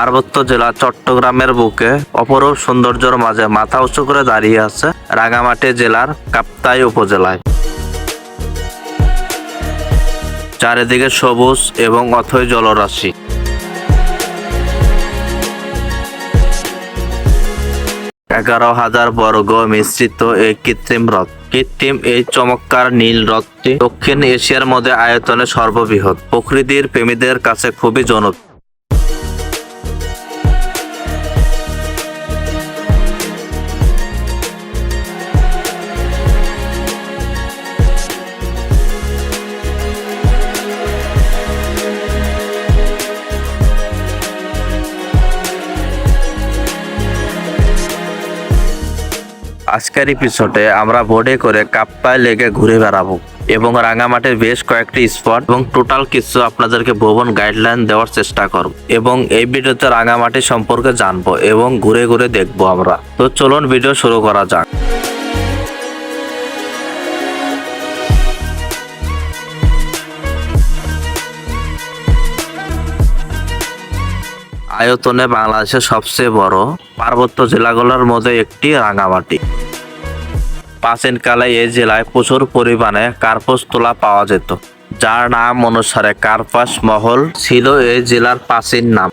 পার্বত্য জেলা চট্টগ্রামের বুকে অপরূপ সৌন্দর্যের মাঝে মাথা উঁচু করে দাঁড়িয়ে আছে রাঙামাটি জেলার কাপ্তাই উপজেলায়। চারিদিকে সবুজ এবং অথই জলরাশি। এগারো হাজার বর্গ মিশ্রিত এই কৃত্রিম হ্রদ। কৃত্রিম এই চমৎকার নীল হ্রদটি দক্ষিণ এশিয়ার মধ্যে আয়তনে সর্ববৃহৎ। প্রকৃতির প্রেমীদের কাছে খুবই জনপ্রিয়। আজকের এপিসোডে আমরা বোর্ডে করে কাপ্পায় লেগে ঘুরে বেড়াবো এবং রাঙামাটির বেশ কয়েকটি স্পট এবং টোটাল কিছু আপনাদেরকে ভ্রমণ গাইডলাইন দেওয়ার চেষ্টা করব এবং এই ভিডিওতে রাঙামাটি সম্পর্কে জানব এবং ঘুরে ঘুরে দেখব আমরা। তো চলুন ভিডিও শুরু করা যাক। আয়তনে বাংলাদেশের সবচেয়ে বড় পার্বত্য জেলাগুলোর মধ্যে একটি রাঙামাটি। প্রাচীনকালে এই জেলায় প্রচুর পরিমাণে কার্পাস তোলা পাওয়া যেত, যার নাম অনুসারে কার্পাস মহল ছিল এই জেলার প্রাচীন নাম।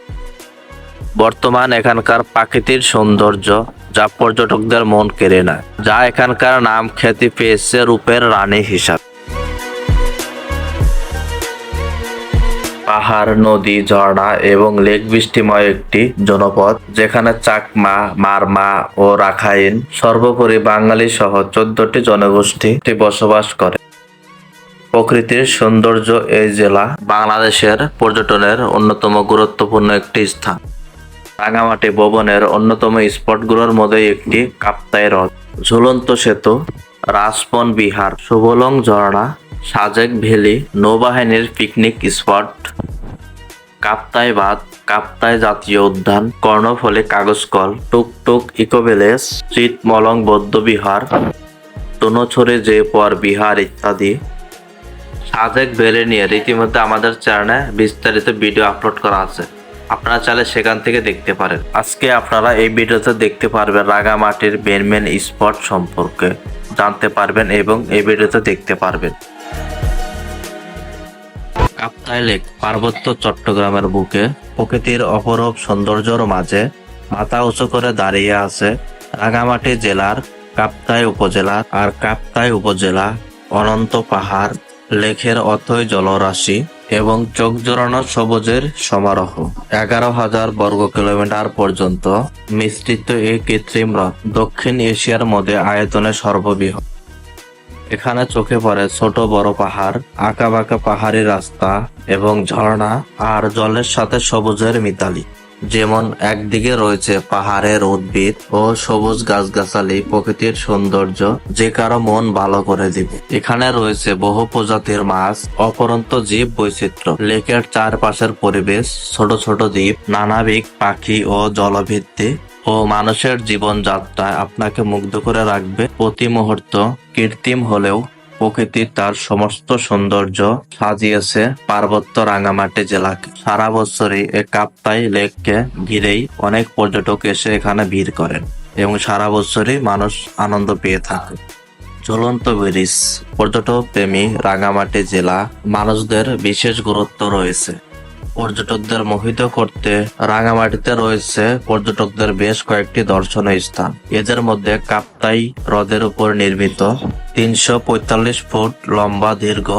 বর্তমান এখানকার প্রাকৃতিক সৌন্দর্য যা পর্যটকদের মন কেড়ে নেয়, যা এখানকার নাম খ্যাতি পেয়েছে রূপের রানী হিসাব। পাহাড়, নদী, ঝর্ণা এবং লেক বৃষ্টিময় একটি জনপদ, যেখানে চাকমা, মারমা ও রাখাইন সর্বোপরি বাঙালি সহ চোদ্দটি জনগোষ্ঠী বসবাস করে। প্রকৃতির সৌন্দর্য এই জেলা বাংলাদেশের পর্যটনের অন্যতম গুরুত্বপূর্ণ একটি স্থান। রাঙামাটি ভবনের অন্যতম স্পটগুলোর মধ্যে একটি কাপ্তাই হ্রদ। ঝুলন্ত সেতু রাজপন বিহার সুবলং ঝর্ণা সাজেক ভ্যালি নৌবাহিনীর পিকনিক স্পট, কাপ্তাই বাঁধ, কাপ্তাই জাতীয় উদ্যান, কর্ণফুলী কাগজকল, টুকটুক ইকো ভিলেজ চিতমলং বৌদ্ধবিহার টুনোছড়ি যে পর বিহার ইত্যাদি। সাজেক ভ্যালি নিয়ে রীতিমধ্যে আমাদের চ্যানেলে বিস্তারিত ভিডিও আপলোড করা আছে। আপনারা চাইলে সেখান থেকে দেখতে পারেন। আজকে আপনারা এই ভিডিওতে দেখতে পারবেন রাঙামাটির মেন মেন স্পট সম্পর্কে। জানতে পারবেন এবং এই ভিডিওতে দেখতে পারবেন। কাপ্তাই লেক পার্বত্য চট্টগ্রামের বুকে। প্রকৃতির অপরূপ সৌন্দর্যর মাঝে মাথা উঁচু করে দাঁড়িয়ে আছে রাঙামাটি জেলার কাপ্তাই উপজেলা আর কাপ্তাই উপজেলা অনন্ত পাহাড় লেখের অথই জলরাশি এবং চোখ জোড়ানো সবুজের সমারোহ। এগারো হাজার বর্গ কিলোমিটার পর্যন্ত মিশ্রিত এই কৃত্রিম হ্রদ দক্ষিণ এশিয়ার মধ্যে আয়তনে সর্ববৃহৎ। এখানে চোখে পড়ে ছোট বড় পাহাড় আঁকা বাঁকা পাহাড়ি রাস্তা এবং ঝর্ণা আর জলের সাথে সবুজের মিতালি। যেমন একদিকে রয়েছে পাহাড়ের উদ্ভিদ ও সবুজ গাছগাছালি প্রকৃতির সৌন্দর্য যে কারও মন ভালো করে দিবে। এখানে রয়েছে বহু প্রজাতির মাছ, অপরন্ত জীব বৈচিত্র্য। লেকের চারপাশের পরিবেশ, ছোট ছোট দ্বীপ নানাবিক পাখি ও জলভিত্তি ও মানুষের জীবনযাত্রায় আপনাকে মুগ্ধ করে রাখবে। প্রতি মুহূর্ত কৃত্রিম হলেও প্রকৃতি তার সমস্ত সৌন্দর্য সাজিয়েছে পার্বত্য রাঙামাটি জেলাকে। সারা বছরই এই কাপ্তাই লেককে ঘিরেই অনেক পর্যটক এসে এখানে ভিড় করেন এবং সারা বছরই মানুষ আনন্দ পেয়ে থাকে। ঝুলন্ত ব্রিজ পর্যটক প্রেমী রাঙামাটি জেলা, মানুষদের বিশেষ গুরুত্ব রয়েছে। পর্যটকদের মোহিত করতে রাঙামাটিতে রয়েছে পর্যটকদের বেশ কয়েকটি দর্শনীয় স্থান এদের মধ্যে কাপ্তাই হ্রদের উপর নির্মিত তিনশো পঁয়তাল্লিশ ফুট লম্বা দীর্ঘ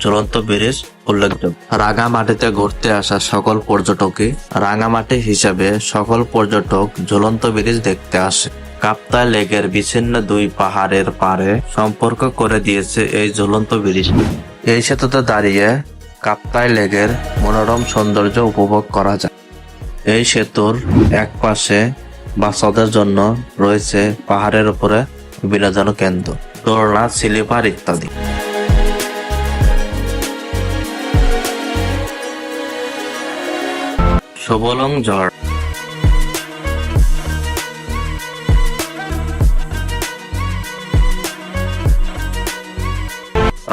ঝুলন্ত ব্রিজ উল্লেখযোগ্য। রাঙামাটিতে ঘুরতে আসা সকল পর্যটকই রাঙামাটি হিসাবে সকল পর্যটক ঝুলন্ত ব্রিজ দেখতে আসে। কাপ্তাই লেকের বিচ্ছিন্ন দুই পাহাড়ের পারে সম্পর্ক করে দিয়েছে এই ঝুলন্ত ব্রিজ এই সেতুতে দাঁড়িয়ে কাপ্তাই লেগের মনোরম সৌন্দর্য উপভোগ করা যায়। এই সেতুর এক পাশে বাচ্চাদের জন্য রয়েছে পাহাড়ের উপরে বিনোদন কেন্দ্র, দোলনা, স্লিপার ইত্যাদি। সুবলং ঝড়।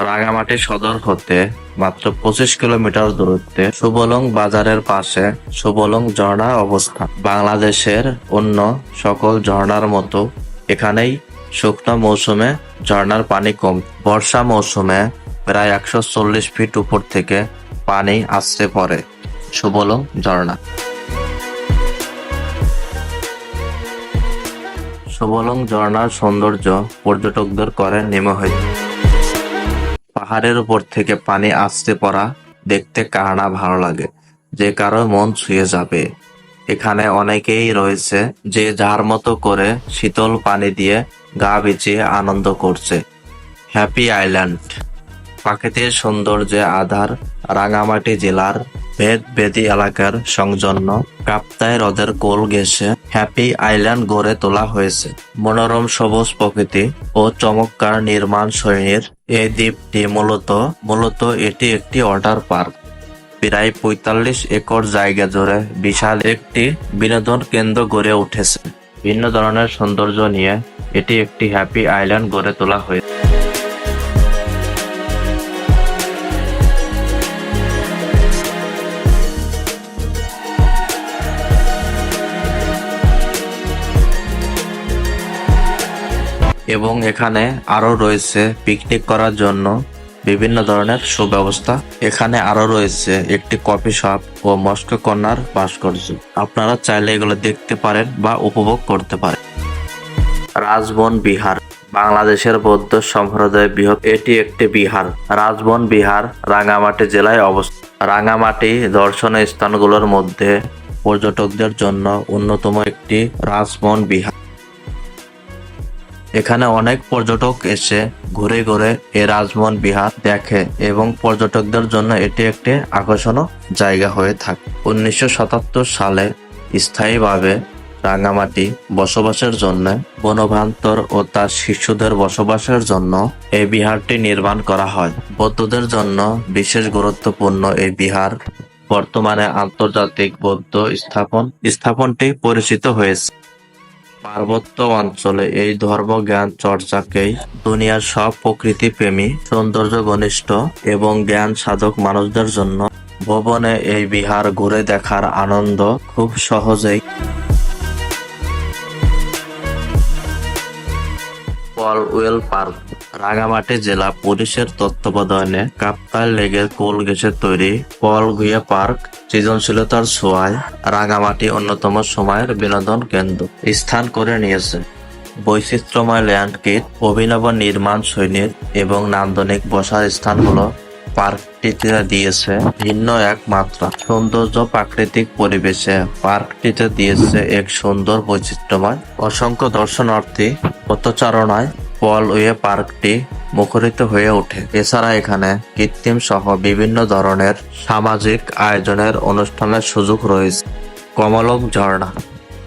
রাঙামাটি সদর হতে মাত্র পঁচিশ কিলোমিটার দূরত্বে সুবলং বাজারের পাশে সুবলং ঝর্ণা অবস্থান বাংলাদেশের অন্য সকল ঝর্ণার মতো এখানেই শুকনো মৌসুমে ঝর্ণার পানি কম। বর্ষা মৌসুমে প্রায় একশো চল্লিশ ফিট উপর থেকে পানি আসতে পড়ে সুবলং ঝর্ণা। সুবলং ঝর্ণার সৌন্দর্য পর্যটকদের করে নেমোহিত পাহাড়ের উপর থেকে পানি আসতে পড়া দেখতে কার না ভালো লাগে। যে কারও মন ছুঁয়ে যাবে। এখানে অনেকেই রয়েছে যে যার মতো করে শীতল পানি দিয়ে গা ভিজিয়ে আনন্দ করছে। Happy island. প্রাকৃতিক সৌন্দর্যে আধার রাঙামাটি জেলার ভেদ বেদি এলাকার সংজন্য কাপ্তায় হ্রদের কোল ঘেঁষে হ্যাপি আইল্যান্ড গড়ে তোলা হয়েছে। মনোরম সবুজ প্রকৃতি ও চমৎকার নির্মাণ শৈলীর এই দ্বীপটি মূলত মূলত এটি একটি ওয়াটার পার্ক। প্রায় পঁয়তাল্লিশ একর জায়গা জুড়ে বিশাল একটি বিনোদন কেন্দ্র গড়ে উঠেছে। ভিন্ন ধরনের সৌন্দর্য নিয়ে এটি একটি হ্যাপি আইল্যান্ড গড়ে তোলা হয়েছে। এবং এখানে আরও রয়েছে পিকনিক করার জন্য বিভিন্ন ধরনের সুব্যবস্থা। এখানে আরও রয়েছে একটি কফি শপ ও মস্ক কন্যার ভাস্কর্য। আপনারা চাইলে এগুলো দেখতে পারেন বা উপভোগ করতে পারেন। রাজবন বিহার, বাংলাদেশের বৌদ্ধ সম্প্রদায় বৃহৎ। এটি একটি বিহার। রাজবন বিহার, রাঙামাটি জেলায় অবস্থিত। রাঙামাটি দর্শনীয় স্থানগুলোর মধ্যে পর্যটকদের জন্য অন্যতম একটি রাজবন বিহার। এখানে অনেক পর্যটক এসে ঘুরে ঘুরে এ রাজমোহন বিহার দেখে এবং পর্যটকদের জন্য এটি একটি আকর্ষণীয় জায়গা হয়ে থাকে। উনিশশো সাতাত্তর সালে স্থায়ীভাবে রাঙামাটি বসবাসের জন্য বনভান্তর ও তার শিশুদের বসবাসের জন্য এই বিহারটি নির্মাণ করা হয়। বৌদ্ধদের জন্য বিশেষ গুরুত্বপূর্ণ এই বিহার বর্তমানে আন্তর্জাতিক বৌদ্ধ স্থাপন স্থাপনটি পরিচিত হয়েছে। পার্বত্য অঞ্চলে এই ধর্মজ্ঞান চর্চাকেই দুনিয়ার সব প্রকৃতি প্রেমী, সৌন্দর্য ঘনিষ্ঠ এবং জ্ঞান সাধক মানুষদের জন্য ভবনে এই বিহার ঘুরে দেখার আনন্দ খুব সহজেই পলওয়েল পার্ক। রাঙামাটি জেলা পুলিশের তত্ত্বাবধানে কাপ্তাই লেগের কোল ঘেঁষে তৈরি পলগুয়ে পার্ক সৃজনশীলতার ছোঁয়ায় রাঙামাটি অন্যতম সময়ের বিনোদন কেন্দ্র স্থান করে নিয়েছে। বৈচিত্র্যময় ল্যান্ডস্কেপ, অভিনব নির্মাণ শৈলীর এবং নান্দনিক বসার স্থানগুলো পার্কটিতে দিয়েছে ভিন্ন এক মাত্রা। সৌন্দর্য প্রাকৃতিক পরিবেশে পার্কটিতে দিয়েছে এক সুন্দর বৈচিত্র্যময়, অসংখ্য দর্শনার্থী, পথচারণায় পলওয়ে পার্কটি মুখরিত হয়ে ওঠে। এছাড়া এখানে কৃত্রিম সহ বিভিন্ন ধরনের সামাজিক আয়োজনের অনুষ্ঠানের সুযোগ রয়েছে। কমলক ঝর্ণা।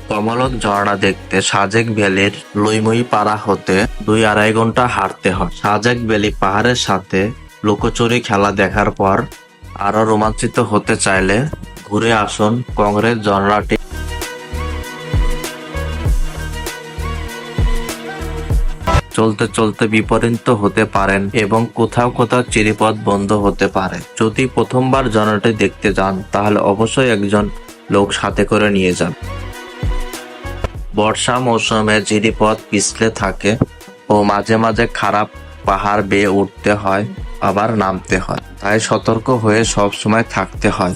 কমলক ঝর্ণা দেখতে সাজেক ভ্যালির লুইমুই পাড়া হতে দুই আড়াই ঘণ্টা হাঁটতে হয়। সাজেক ভ্যালি পাহাড়ের সাথে লুকোচুরি খেলা দেখার পর আরও রোমাঞ্চিত হতে চাইলে ঘুরে আসুন কংগ্রেস ঝর্ণাটি। চলতে চলতে বিপরীত হতে পারেন এবং কোথাও কোথাও চিরিপথ বন্ধ হতে পারে। যদি প্রথমবার ঝর্ণাটি দেখতে যান, তাহলে অবশ্যই একজন লোক সাথে করে নিয়ে যান। বর্ষা মৌসুমে জিরিপথ পিছলে থাকে ও মাঝে মাঝে খারাপ পাহাড় বেয়ে উঠতে হয়, আবার নামতে হয়। তাই সতর্ক হয়ে সব সময় থাকতে হয়।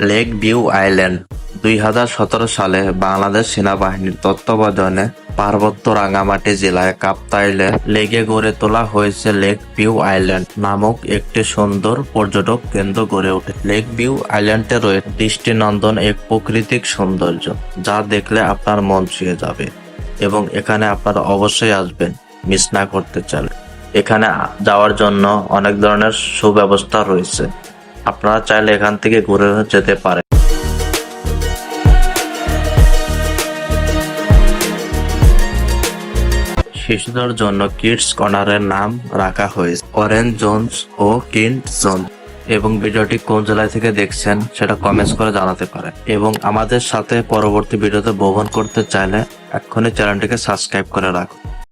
লেক ভিউ আইল্যান্ড দুই হাজার সতেরো সালে বাংলাদেশ সেনাবাহিনীর তত্ত্বাবধানে পার্বত্য রাঙামাটি জেলায় কাপ্তাইলে লেগে গড়ে তোলা হয়েছে লেক ভিউ আইল্যান্ড নামক একটি সুন্দর পর্যটক কেন্দ্র গড়ে ওঠে। লেক ভিউ আইল্যান্ডে রয়েছে দৃষ্টিনন্দন এক প্রাকৃতিক সৌন্দর্য যা দেখলে আপনার মন ছুঁয়ে যাবে এবং এখানে আপনারা অবশ্যই আসবেন, মিস না করতে চান। এখানে যাওয়ার জন্য অনেক ধরনের সুব্যবস্থা রয়েছে। আপনারা চাইলে এখান থেকে ঘুরে যেতে পারেন। শিশুদের জন্য কিডস কর্নারের নাম রাখা হয়েছে। অরেঞ্জ জোনস ও কিন্ট জোন এবং ভিডিওটি কোন জেলায় থেকে দেখছেন সেটা কমেন্টস করে জানাতে পারে এবং আমাদের সাথে পরবর্তী ভিডিওতে ভ্রমণ করতে চাইলে এক্ষুনি চ্যানেলটিকে সাবস্ক্রাইব করে রাখুন।